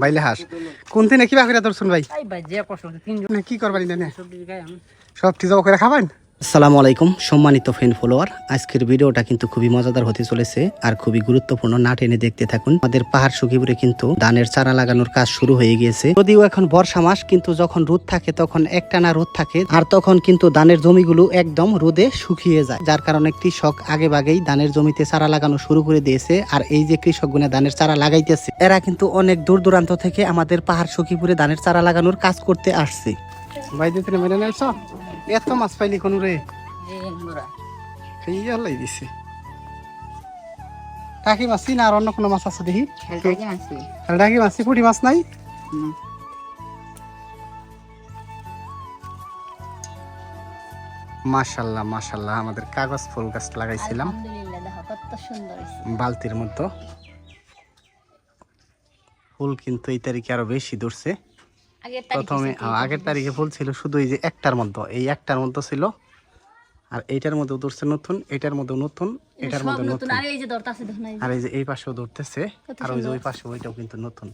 বাইলে হাঁস। কোন দিনে কিবা করে ধরছুন ভাই? ভাই যে কষ্ট তিনজন। না কি করবেন সব ঠিক করে খাবেন? আসসালামু আলাইকুম, সম্মানিত ফ্রেন্ড ফলোয়ার আজকের ভিডিওটা কিন্তু খুবই মজাদার হতে চলেছে আর খুবই গুরুত্বপূর্ণ না টেনে দেখতে থাকুন। আমাদের পাহাড় সুখিপুরে কিন্তু ধানের চারা লাগানোর কাজ শুরু হয়ে গিয়েছে। যদিও এখন বর্ষা মাস, কিন্তু যখন রোদ থাকে তখন একটানা রোদ থাকে আর তখন কিন্তু ধানের জমিগুলো একদম রোদে শুকিয়ে যায়। যার কারণে কৃষক আগে ভাগেই ধানের জমিতে চারা লাগানো শুরু করে দিয়েছে আর এই যে কৃষকগুলো ধানের চারা লাগাইতেছে, এরা কিন্তু অনেক দূর দূরান্ত থেকে আমাদের পাহাড় সখীপুরে ধানের চারা লাগানোর কাজ করতে আসছে। ভাই দিতে এত মাছ পাইলি কোন রে? যে মোরা। এই আল্লাহ দিছে। টাকি মাছ না আর অন্য কোনো মাছ আছে দেখি? টাকি মাছ। পুঁটি মাছ নাই? মাশাল্লাহ মাশাল্লাহ আমাদের কাগজ ফুল গাছ লাগাইছিলাম। বালতির মতো। ফুল কিন্তু এই তারিখে আরও বেশি ধরছে। প্রথমে আগের তারিখে ফুল ছিল শুধু এই যে একটার মধ্যে। এই একটার মধ্যে ছিল আর এইটার মধ্যে ধরছে নতুন এটার মধ্যে নতুন এটার মধ্যে নতুন আর এই যে এই আর এই যে এই পাশেও ধরতেছে আর ওই যে ওই পাশে ওইটাও কিন্তু নতুন।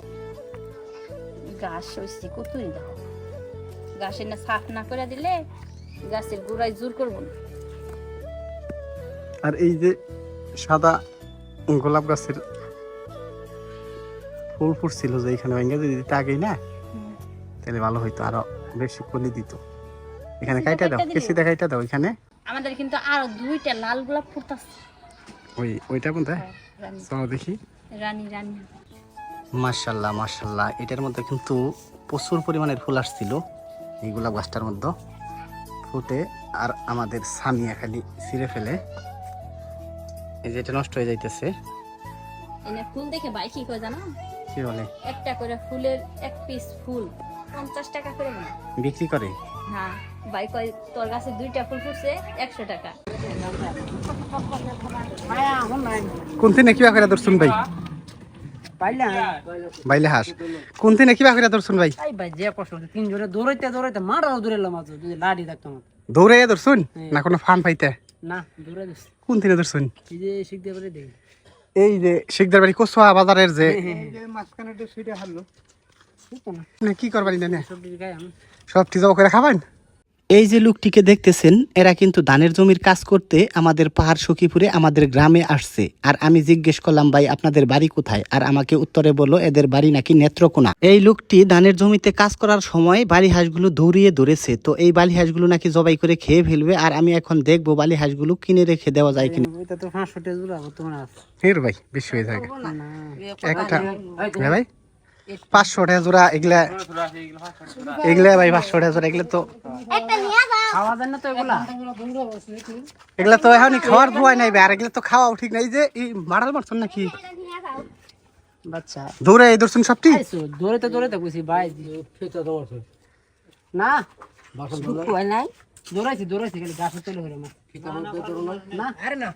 গাছ হইছে কতই দেখো। গাছের না সাফ না করে দিলে গাছের গোড়ায় জোর করব না। আর এই যে সাদা গোলাপ গাছের ফুল ফুটছিল যে এখানে ভেঙে যদি দিতে না। তাহলে ভালো হইতো আরও বেশি কলি দিত। এখানে কাইটা দাও? কেসিটা কাইটা দাও এখানে। আমাদের কিন্তু আরও দুইটা লাল গোলাপ ফুটতাছে। ওই ওইটা মধ্যে রানী। চলো দেখি। রানী রানী। মার্শাল্লাহ মার্শাল্লাহ এটার মধ্যে কিন্তু প্রচুর পরিমাণের ফুল আসছিল এই গোলাপ গাছটার মধ্যে। ফুটে আর আমাদের সামিয়া খালি ছিঁড়ে ফেলে। এই যে এটা নষ্ট হয়ে যাইতেছে। এনে ফুল দেখে ভাই কি কয় জানো? কি বলে? একটা করে ফুলের এক পিস ফুল। পঞ্চাশ টাকা করে না বিক্রি করে? হ্যাঁ ভাই কয় তোর কাছে দুইটা ফুল ফুটছে একশো টাকা। কোন দিনে কিবা করে ধরছুন ভাই? বাইলে হাঁস। কোন দিনে কিবা করে ধরছুন ভাই? এই ভাই যে কষ্ট দৌড়াইতে দৌড়াইতে মারাও যদি লাড়ি দৌড়ে ধরছুন? না কোনো ফান পাইতে? না কোন এই যে শিখতে পারে দেখি। এই যে শিকদার বাড়ি কচুয়া বাজারের যে না, কি করবানি জানে সবজি গায়ে আমি। সব ঠিক করে খাবেন? এই যে লোকটিকে দেখতেছেন এরা কিন্তু ধানের জমির কাজ করতে আমাদের পাহাড় সখীপুরে আমাদের গ্রামে আসছে। আর আমি জিজ্ঞেস করলাম ভাই আপনাদের বাড়ি কোথায়? আর আমাকে উত্তরে বলল এদের বাড়ি নাকি নেত্রকোনা। এই লোকটি ধানের জমিতে কাজ করার সময় বালি হাঁসগুলো দৌড়িয়ে ধরেছে। তো এই বালি হাঁসগুলো নাকি জবাই করে খেয়ে ফেলবে আর আমি এখন দেখব বালি হাঁসগুলো কিনে রেখে দেওয়া যায় কিনা। ভাই বেশি হয়ে একটা হ্যাঁ ভাই। পাঁচশো টাকা জোড়া এগুলা এগুলা ভাই পাঁচশো টাকা জোড়া এগুলা তো এগুলা? এগুলা তো এখন খাওয়ার ধোয়াই নাই ভাই, আর এগুলা তো খাওয়াও ঠিক নাই যে এই মারাল মারছেন নাকি? বাচ্চা। দৌড়ে এই ধরছেন সবটি? বুঝি ভাই না দৌড়াইছি দৌড়াইছি খালি গাছে চলে হলো না। না? আরে না।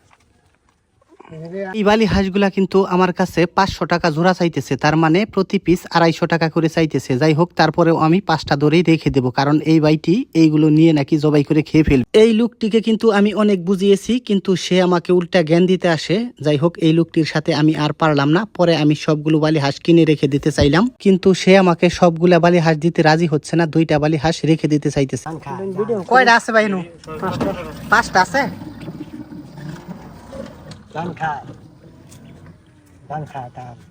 এই বালি হাঁসগুলা কিন্তু আমার কাছে পাঁচশো টাকা জোড়া চাইতেছে, তার মানে প্রতি পিস আড়াইশো টাকা করে চাইতেছে। যাই হোক, তারপরেও আমি পাঁচটা ধরেই রেখে দেবো, কারণ এই বাইটি এইগুলো নিয়ে নাকি জবাই করে খেয়ে ফেলবে। এই লোকটিকে কিন্তু আমি অনেক বুঝিয়েছি, কিন্তু সে আমাকে উল্টা জ্ঞান দিতে আসে। যাই হোক, এই লোকটির সাথে আমি আর পারলাম না, পরে আমি সবগুলো বালি হাঁস কিনে রেখে দিতে চাইলাম। কিন্তু সে আমাকে সবগুলা বালি হাঁস দিতে রাজি হচ্ছে না, দুইটা বালি হাঁস রেখে দিতে চাইতেছে। কয়টা আছে ভাই নু পাঁচটা আছে?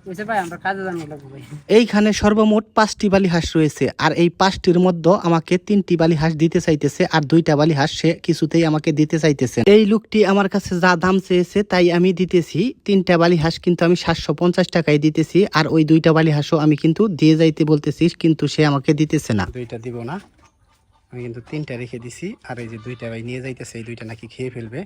বুঝছে ভাই আমরা কাজে জানি লাগবো ভাই এইখানে সর্বমোট পাঁচটি বালি হাঁস রয়েছে আর এই পাঁচটির মধ্যে আমাকে তিনটি বালি হাঁস দিতে চাইতেছে আর দুইটা বালি হাঁস সে কিছুতেই আমাকে দিতে চাইতেছে এই লোকটি আমার কাছে যা দাম চেয়েছে তাই আমি দিতেছি। তিনটা বালি হাঁস কিন্তু আমি সাতশো পঞ্চাশ টাকায় দিতেছি আর ওই দুইটা বালি হাঁসও আমি কিন্তু দিয়ে যাইতে বলতেছি কিন্তু সে আমাকে দিতেছে না। দুইটা দিব না। আমি কিন্তু তিনটা রেখে দিছি আর এই যে দুইটা ভাই নিয়ে যাইতেছে এই দুইটা নাকি খেয়ে ফেলবে।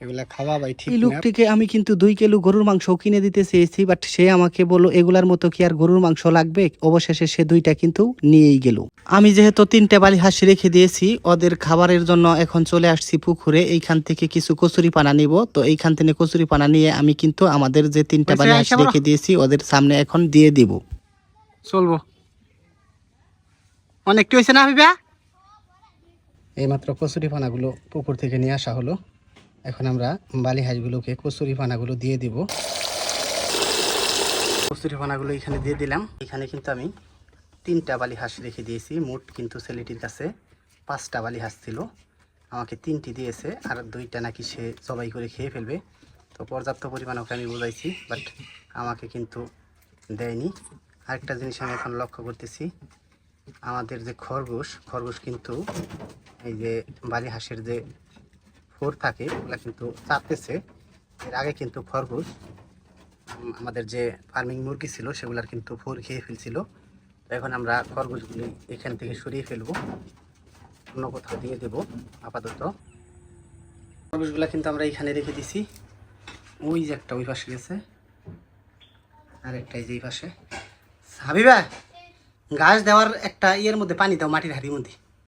এগুলা খাওয়া ভাই ঠিক এই লোকটিকে আমি কিন্তু দুই কিলো গরুর মাংস কিনে দিতে চেয়েছি বাট সে আমাকে বলল এগুলার মতো কি আর গরুর মাংস লাগবে? অবশেষে সে দুইটা কিন্তু নিয়েই গেল। আমি যেহেতু তিনটে বালি হাসি রেখে দিয়েছি ওদের খাবারের জন্য এখন চলে আসছি পুকুরে এইখান থেকে কিছু কচুরি পানা নিব। তো এইখান থেকে কচুরি পানা নিয়ে আমি কিন্তু আমাদের যে তিনটা বালি হাসি রেখে দিয়েছি ওদের সামনে এখন দিয়ে দিব। চলবো। অনেকটি হয়েছে না বিবা এইমাত্র কচুরি পানাগুলো পুকুর থেকে নিয়ে আসা হলো। এখন আমরা বালি হাঁসগুলোকে, কচুরি পানাগুলো দিয়ে দিব। কচুরিপানাগুলো এখানে দিয়ে দিলাম। এখানে কিন্তু আমি তিনটা বালি হাঁস রেখে দিয়েছি। মোট কিন্তু ছেলেটির কাছে পাঁচটা বালি হাঁস ছিল। আমাকে তিনটি দিয়েছে, আর দুইটা নাকি সে জবাই করে খেয়ে ফেলবে। তো পর্যাপ্ত পরিমাণ ওকে আমি বোঝাইছি বাট আমাকে কিন্তু দেয়নি। আরেকটা জিনিস আমি এখন লক্ষ্য করতেছি, আমাদের যে খরগোশ খরগোশ কিন্তু এই যে বালি হাঁসের যে ফোর থাকে ওগুলা কিন্তু চাপতেছে। এর আগে কিন্তু খরগোশ আমাদের যে ফার্মিং মুরগি ছিল, সেগুলার কিন্তু ফোর খেয়ে ফেলছিল। তো এখন আমরা খরগোশগুলি এখান থেকে সরিয়ে ফেলব। অন্য কোথাও দিয়ে দেব, আপাতত। খরগোশগুলা কিন্তু আমরা এখানে রেখে দিছি। ওই যে একটা, ওই পাশে গেছে। আর একটা এই যে এই পাশে। হাবিবা ঘাস দেওয়ার একটা ইয়ের মধ্যে পানি দাও, মাটির হাড়ির মধ্যে।